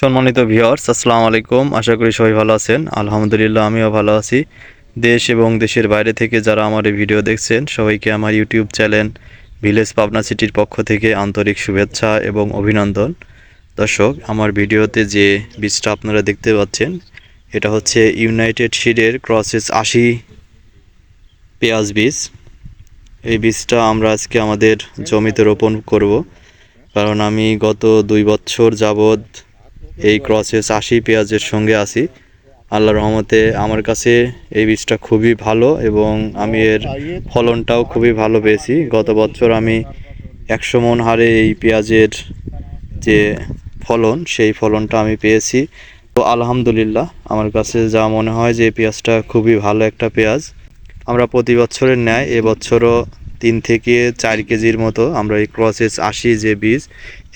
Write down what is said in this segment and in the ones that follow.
সম্মানিত ভিউয়ার্স, আসসালামু আলাইকুম। আশা করি সবাই ভালো আছেন। আলহামদুলিল্লাহ, আমিও ভালো আছি। দেশ এবং দেশের বাইরে থেকে যারা আমার এই ভিডিও দেখছেন, সবাইকে আমার ইউটিউব চ্যানেল ভিলেজ পাবনা সিটির পক্ষ থেকে আন্তরিক শুভেচ্ছা এবং অভিনন্দন। দর্শক, আমার ভিডিওতে যে বীজটা আপনারা দেখতে পাচ্ছেন, এটা হচ্ছে ইউনাইটেড সিডের ক্রসেস আশি পেঁয়াজ বীজ। এই বীজটা আমরা আজকে আমাদের জমিতে রোপণ করব। কারণ আমি গত দুই বছর যাবৎ এই ক্রসেস আশি পেঁয়াজের সঙ্গে আছি। আল্লাহ রহমতে আমার কাছে এই বীজটা খুবই ভালো এবং আমি এর ফলনটাও খুবই ভালো পেয়েছি। গত বছর আমি একশো মন হারে এই পেঁয়াজের যে ফলন, সেই ফলনটা আমি পেয়েছি। তো আলহামদুলিল্লাহ, আমার কাছে যা মনে হয় যে পেঁয়াজটা খুবই ভালো একটা পেঁয়াজ। আমরা প্রতি বছরের ন্যায়, এবছরও তিন থেকে চার কেজির মতো আমরা এই ক্রসেস আশি যে বীজ,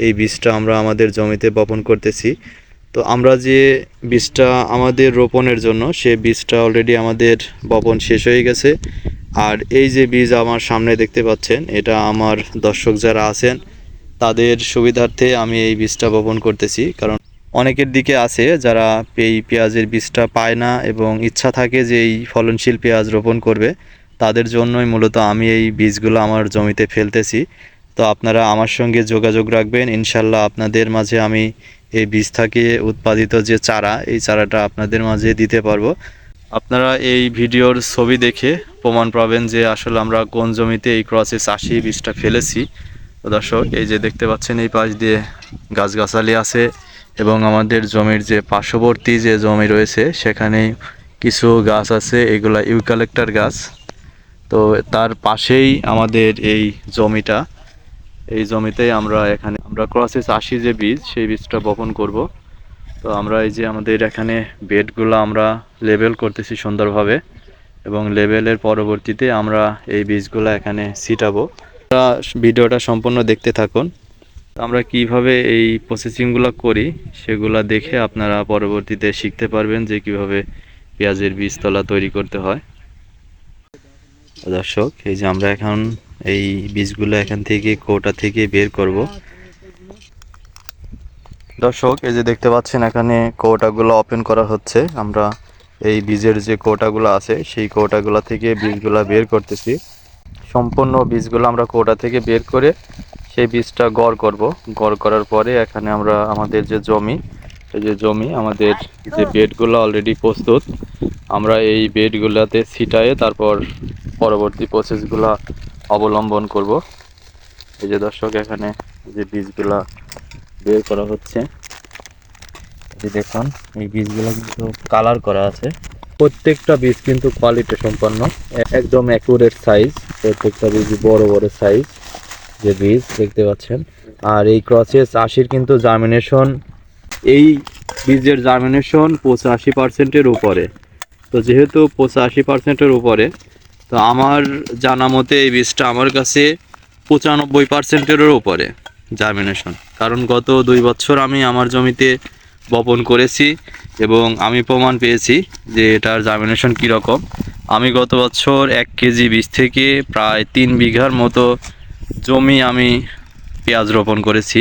এই বীজটা আমরা আমাদের জমিতে বপন করতেছি। তো আমরা যে বীজটা আমাদের রোপণের জন্য, সে বীজটা অলরেডি আমাদের বপন শেষ হয়ে গেছে। আর এই যে বীজ আমার সামনে দেখতে পাচ্ছেন, এটা আমার দর্শক যারা আছেন, তাদের সুবিধার্থে আমি এই বীজটা বপন করতেছি। কারণ অনেকের দিকে আছে যারা এই পেঁয়াজের বীজটা পায় না এবং ইচ্ছা থাকে যে এই ফলনশীল পেঁয়াজ রোপণ করবে। তাদের জন্যই মূলত আমি এই বীজগুলো আমার জমিতে ফেলতেছি। তো আপনারা আমার সঙ্গে যোগাযোগ রাখবেন। ইনশাল্লাহ আপনাদের মাঝে আমি এই বীজ থেকে উৎপাদিত যে চারা, এই চারাটা আপনাদের মাঝে দিতে পারব। আপনারা এই ভিডিওর ছবি দেখে প্রমাণ পাবেন যে আসলে আমরা কোন জমিতে এই ক্রসে চাষি বীজটা ফেলেছি। তো দর্শক, এই যে দেখতে পাচ্ছেন, এই পাশ দিয়ে গাছগাছালি আছে এবং আমাদের জমির যে পার্শ্ববর্তী যে জমি রয়েছে সেখানে কিছু গাছ আছে। এগুলা ইউক্যালেক্টার গাছ। তো তার পাশেই আমাদের এই জমিটা। এই জমিতেই আমরা এখানে, আমরা ক্রসেস আশি যে বীজ, সেই বীজটা বপন করব। তো আমরা এই যে আমাদের এখানে বেডগুলো আমরা লেবেল করতেছি সুন্দরভাবে এবং লেবেলের পরবর্তীতে আমরা এই বীজগুলো এখানে ছিটাবো। আপনারা ভিডিওটা সম্পূর্ণ দেখতে থাকুন। আমরা কীভাবে এই প্রসেসিংগুলো করি, সেগুলো দেখে আপনারা পরবর্তীতে শিখতে পারবেন যে কীভাবে পেঁয়াজের বীজতলা তৈরি করতে হয়। দর্শক, এই যে আমরা এখন এই বীজগুলো এখান থেকে, কোটা থেকে বের করব। দর্শক, এই যে দেখতে পাচ্ছেন এখানে কোটাগুলো ওপেন করা হচ্ছে। আমরা এই বীজের যে কৌটাগুলো আছে, সেই কৌটাগুলো থেকে বীজগুলো বের করতেছি। সম্পূর্ণ বীজগুলো আমরা কোটা থেকে বের করে সেই বীজটা গড় করব। গড় করার পরে এখানে আমরা আমাদের যে জমি, এই যে জমি আমাদের যে বেডগুলো অলরেডি প্রস্তুত, আমরা এই বেডগুলোতে ছিটায়ে তারপর পরবর্তী প্রসেসগুলো অবলম্বন করব। এই যে দর্শক, এখানে যে বীজগুলা বের করা হচ্ছে যে দেখুন, এই বীজগুলো কিন্তু কালার করা আছে। প্রত্যেকটা বীজ কিন্তু কোয়ালিটি সম্পন্ন, একদম অ্যাকুরেট সাইজ প্রত্যেকটা বীজ বড় বড় সাইজ যে বীজ দেখতে পাচ্ছেন। আর এই ক্রসেস আশির কিন্তু জার্মিনেশন এই বীজের জার্মিনেশন পঁচাশি পার্সেন্টের উপরে। তো যেহেতু পঁচাশি পার্সেন্টের উপরে তো আমার জানা মতে এই বীজটা আমার কাছে পঁচানব্বই পার্সেন্টেরও উপরে জার্মিনেশন কারণ গত দুই বছর আমি আমার জমিতে বপন করেছি এবং আমি প্রমাণ পেয়েছি যে এটার জার্মিনেশন কীরকম। আমি গত বছর এক কেজি বীজ থেকে প্রায় তিন বিঘার মতো জমি আমি পেঁয়াজ রোপণ করেছি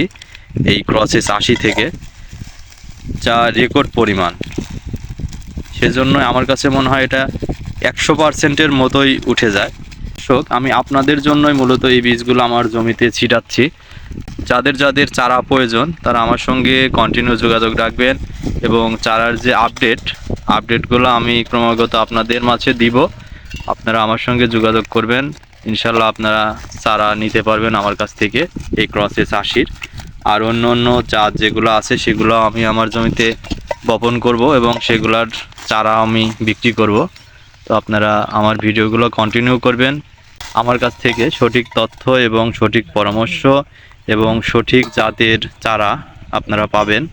এই ক্রসেস আশি থেকে, যা রেকর্ড পরিমাণ। সেজন্য আমার কাছে মনে হয় এটা একশো পার্সেন্টের মতোই উঠে যায়। শোক, আমি আপনাদের জন্যই মূলত এই বীজগুলো আমার জমিতে ছিটাচ্ছি। যাদের যাদের চারা প্রয়োজন, তারা আমার সঙ্গে কন্টিনিউ যোগাযোগ রাখবেন এবং চারার যে আপডেট আপডেটগুলো আমি ক্রমাগত আপনাদের মাঝে দিব। আপনারা আমার সঙ্গে যোগাযোগ করবেন। ইনশাল্লাহ আপনারা চারা নিতে পারবেন আমার কাছ থেকে এই ক্রসে চাষির আর অন্য অন্য জাত যেগুলো আছে, সেগুলো আমি আমার জমিতে বপন করব এবং সেগুলার চারা আমি বিক্রি করব। তো আপনারা আমার ভিডিওগুলো কন্টিনিউ করবেন। আমার কাছ থেকে সঠিক তথ্য এবং সঠিক পরামর্শ এবং সঠিক জাতের চারা আপনারা পাবেন।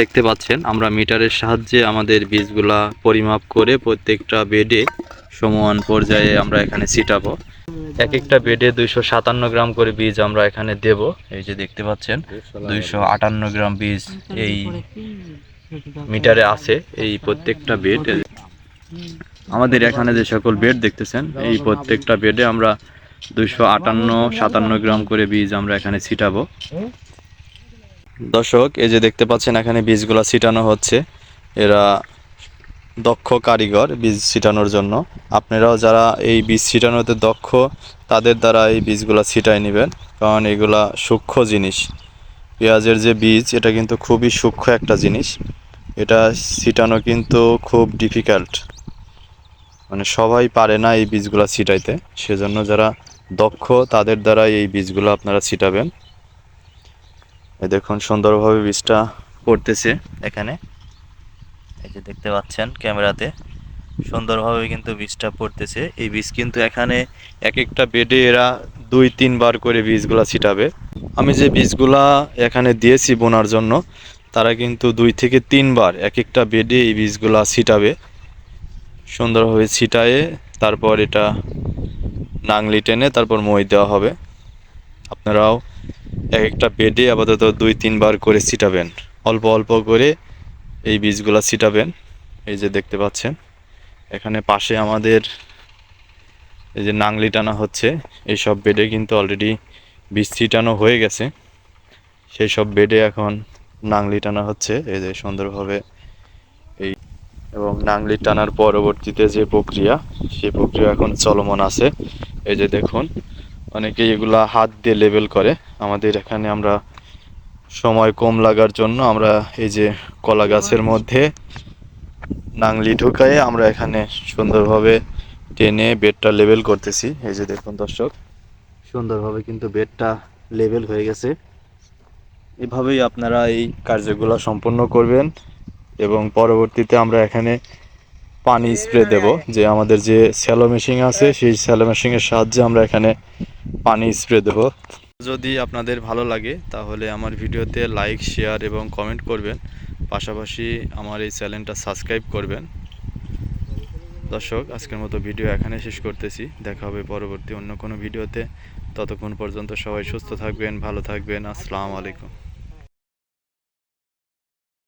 দেখতে পাচ্ছেন, আমরা মিটারের সাহায্যে আমাদের বীজগুলা পরিমাপ করে প্রত্যেকটা বেডে সমান পর্যায়ে আমরা এখানে ছিটাবো। এক একটা বেডে দুইশো সাতান্ন গ্রাম করে বীজ আমরা এখানে দেব। এই যে দেখতে পাচ্ছেন, দুইশো আটান্ন গ্রাম বীজ এই মিটারে আছে এই প্রত্যেকটা বেড। আমাদের এখানে যে সকল বেড দেখতেছেন, এই প্রত্যেকটা বেডে আমরা দুইশো আটান্ন, সাতান্ন গ্রাম করে বীজ আমরা এখানে ছিটাবো। দর্শক, এই যে দেখতে পাচ্ছেন, এখানে বীজগুলা ছিটানো হচ্ছে। এরা দক্ষ কারিগর বীজ ছিটানোর জন্য। আপনারাও যারা এই বীজ ছিটানোতে দক্ষ, তাদের দ্বারা এই বীজগুলা ছিটাই নেবেন, কারণ এগুলা সূক্ষ্ম জিনিস। পেঁয়াজের যে বীজ, এটা কিন্তু খুবই সূক্ষ্ম একটা জিনিস। এটা ছিটানো কিন্তু খুব ডিফিকাল্ট মানে সবাই পারে না এই বীজগুলো ছিটাইতে। সেজন্য যারা দক্ষ, তাদের দ্বারা এই বীজগুলো আপনারা ছিটাবেন। এই দেখুন সুন্দরভাবে বীজটা পড়তেছে এখানে। এই যে দেখতে পাচ্ছেন ক্যামেরাতে, সুন্দরভাবে কিন্তু বীজটা পড়তেছে। এই বীজ কিন্তু এখানে এক একটা বেডে এরা দুই, তিনবার করে বীজগুলা ছিটাবে। আমি যে বীজগুলা এখানে দিয়েছি বোনার জন্য তারা কিন্তু দুই থেকে তিনবার এক একটা বেডে এই বীজগুলা ছিটাবে। সুন্দরভাবে ছিটায়ে তারপর এটা নাংলি টেনে তারপর মই দেওয়া হবে। আপনারাও এক একটা বেডে আপাতত দুই, তিনবার করে ছিটাবেন। অল্প অল্প করে এই বীজগুলা ছিটাবেন। এই যে দেখতে পাচ্ছেন, এখানে পাশে আমাদের এই যে নাংলি টানা হচ্ছে এই সব বেডে কিন্তু অলরেডি বীজ ছিটানো হয়ে গেছে। সেই সব বেডে এখন নাংলি টানা হচ্ছে, এই যে সুন্দরভাবে এই এবং নাংলি টানার পরবর্তীতে যে প্রক্রিয়া, সেই প্রক্রিয়া এখন চলমান আছে। এই যে দেখুন অনেকে এগুলা হাত দিয়ে লেবেল করে। আমাদের এখানে আমরা সময় কম লাগার জন্য আমরা এই যে কলা গাছের মধ্যে নাংলি ঢুকায়ে আমরা এখানে সুন্দরভাবে টেনে বেডটা লেবেল করতেছি। এই যে দেখুন দর্শক, সুন্দরভাবে কিন্তু বেডটা লেবেল হয়ে গেছে। এভাবেই আপনারা এই কার্যগুলো সম্পন্ন করবেন এবং পরবর্তীতে আমরা এখানে পানি স্প্রে দেব, যে আমাদের যে স্যালো মেশিন আছে, সেই স্যালো মেশিনের সাহায্যে আমরা এখানে পানি স্প্রে দেব। যদি আপনাদের ভালো লাগে, তাহলে আমার ভিডিওতে লাইক, শেয়ার এবং কমেন্ট করবেন। পাশাপাশি আমার এই চ্যানেলটা সাবস্ক্রাইব করবেন। দর্শক, আজকের মতো ভিডিও এখানে শেষ করতেছি। দেখা হবে পরবর্তী অন্য কোনো ভিডিওতে। ততক্ষণ পর্যন্ত সবাই সুস্থ থাকবেন, ভালো থাকবেন। আসসালামু আলাইকুম।